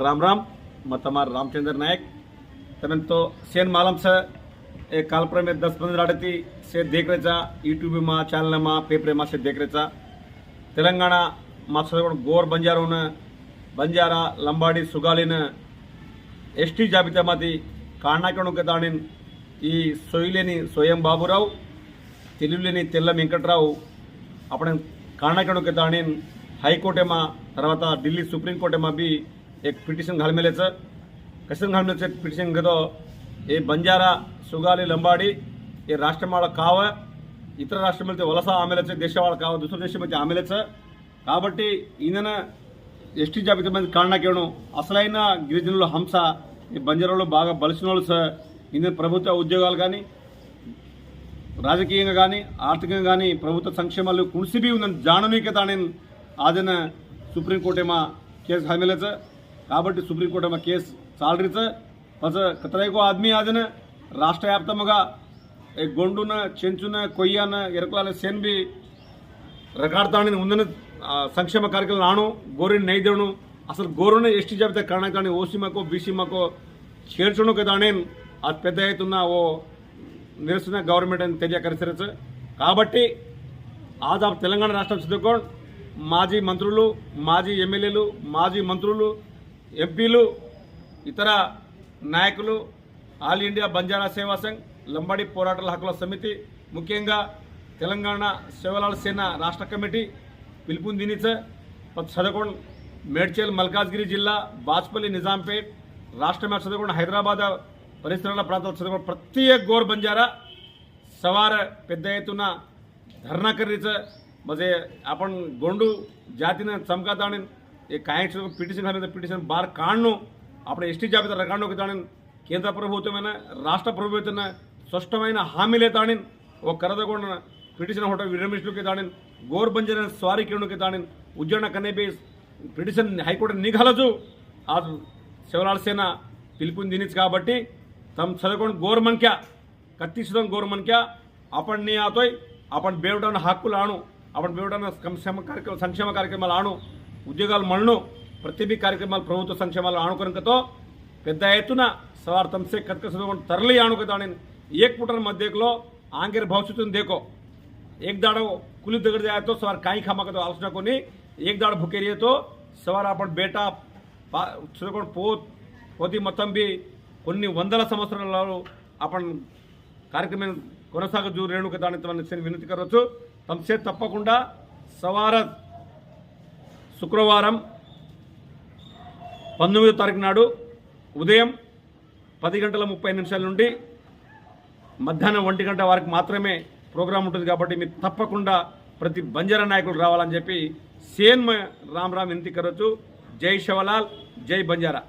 રામ રામ मैं તમારો રામચંદ્ર નાયક તરંત તો સેન માલમ છે એ કાલપ્રમે દસ પંદર આડેથી સે દેખ રહે છા યુટ્યુબમાં ચેનલમાં પેપરમાં સે દેખ રહે છા તેલંગાણા માસરગોડ ગોર બંજારોને બંજારા લંબાડી સુગાલીને એસટી જાબિતામાંથી కాణాకణు దాని ఈ సొయ్యలేని సోయం బాబురావు తెలివిలేని తెల్ల వెంకట్రావు అప్పుడు కాణాకణు దాని హైకోర్టేమా తర్వాత ఢిల్లీ సుప్రీంకోర్టేమా బి एक पिटिशन घालमेल्याचं कशन घालमेल्याचं एक पिटिशन घेतो ఏ బంజారా సుగాలి లంబాడి ఏ రాష్ట్రం వాళ్ళకి కావ ఇతర రాష్ట్రం వెళ్తే వలస ఆమెలచ్చ దేశ వాళ్ళకి కావ దుసర దేశం అయితే ఆమెలచ్చ కాబట్టి ఈయన ఎస్టీ జాబితా మంది కారణకేవడం అసలైన గిరిజనుల హంస ఈ బంజారాలో బాగా బలిసిన వాళ్ళు సార్ ఈయన ప్రభుత్వ ఉద్యోగాలు కానీ రాజకీయంగా కానీ ఆర్థికంగా కానీ ప్రభుత్వ సంక్షేమాలు కుణిసిబి ఉందని జానమీకత ఆదిన సుప్రీంకోర్టు ఏమా కేసు హామీలచ్చ కాబట్టి సుప్రీంకోర్టు కేసు సాలరీస్ సాలరీचं తనకు ఆద్మీ ఆదిన రాష్ట్ర వ్యాప్తంగా గొండున చెంచున కొయ్యాన ఎరకులాల సెన్బి రకాడతాని ఉందని సంక్షేమ కార్యక్రమం నాను గోరిని నైదేను అసలు గోరున ఎస్టీ జాబితా కారణ కానీ ఓసీ మాకో బీసీ మాకో చేర్చడం కదా నేను అది పెద్ద అవుతున్న ఓ నిరసన గవర్నమెంట్ అని తెలియకరిసరచు కాబట్టి ఆదాపు తెలంగాణ రాష్ట్రం చదువుకోండి మాజీ మంత్రులు మాజీ ఎమ్మెల్యేలు మాజీ మంత్రులు ఎంపీలు ఇతర నాయకులు ఆల్ ఇండియా బంజారా సేవా సంఘ్ లంబాడి పోరాటాల హక్కుల సమితి ముఖ్యంగా తెలంగాణ సేవలాల సేన రాష్ట్ర కమిటీ పిలుపుందినిచ చదకొండ మేడ్చల్ మల్కాజ్గిరి జిల్లా బాచ్పల్లి నిజాంపేట్ రాష్ట్ర మ్యాప్ చదవకుండా హైదరాబాద్ పరిసరాల ప్రాంతాలు చదవకుండా ప్రతి గోర్ బంజారా సవార పెద్ద ఎత్తున ధర్నాకర్రీచ మజే म्हणजे आपण गोंडू जातीनं కాంగ్రెస్ పిటిషన్ మీద పిటిషన్ బార్ కాండ్ను అప్పుడు ఎస్టీ జాబితా రకాండోకి తాడిన కేంద్ర ప్రభుత్వమైన రాష్ట్ర ప్రభుత్వమైన స్పష్టమైన హామీలే తాడిన్ ఒక కరదగొండ పిటిషన్ హోటల్ విరమిష్లుకి తాడిన్ గోర్ బంజరైన స్వారీ కిరణుకి తాడిన్ ఉజ్జన కనేపి పిటిషన్ హైకోర్టు నిఘలదు ఆ శివలాల్సేన పిలుపుని తినచ్చు కాబట్టి తమ చదువుకొని గోర్మన్క్యా కత్తిసడం గోర్మన్క్యా అప్పటి నీ ఆతోయ్ అప్పటి బేవుడన్న హక్కులు ఆను అప్పటి బేవుడన్న సంక్షేమ కార్యక్రమ సంక్షేమ కార్యక్రమాలు ఆను. ఉద్యోగాలు మళ్ళను ప్రతిభి కార్యక్రమాలు ప్రభుత్వ సంక్షేమాలు ఆనుకొనకతో పెద్ద ఎత్తున సవార్ తమసే కత్క చదువుకొని తరలి ఆనుకతా నేను ఏక్ పుటన మధ్యలో ఆంగేర్ భవిష్యత్తును దేకో एक दाड़ो कुली दगड़ जाए तो सवार काई खामा का तो आलोचना कोनी एक दाड़ भूखे रहिए तो सवार आपण బేటా చదువుకొని పో పోతి మొత్తం బి కొన్ని వందల సంవత్సరాలలో आपण కార్యక్రమం కొనసాగజు రేణుక దానితో వినతి కరవచ్చు తమసే తప్పకుండా సవార శుక్రవారం పంతొమ్మిదో తారీఖు నాడు ఉదయం పది గంటల ముప్పై నిమిషాల నుండి మధ్యాహ్నం ఒంటి గంట వరకు మాత్రమే ప్రోగ్రాం ఉంటుంది కాబట్టి మీరు తప్పకుండా ప్రతి బంజారా నాయకులు రావాలని చెప్పి సేన్మ రామ్ రామ్ వినతి జై శివలాల్ జై బంజారా.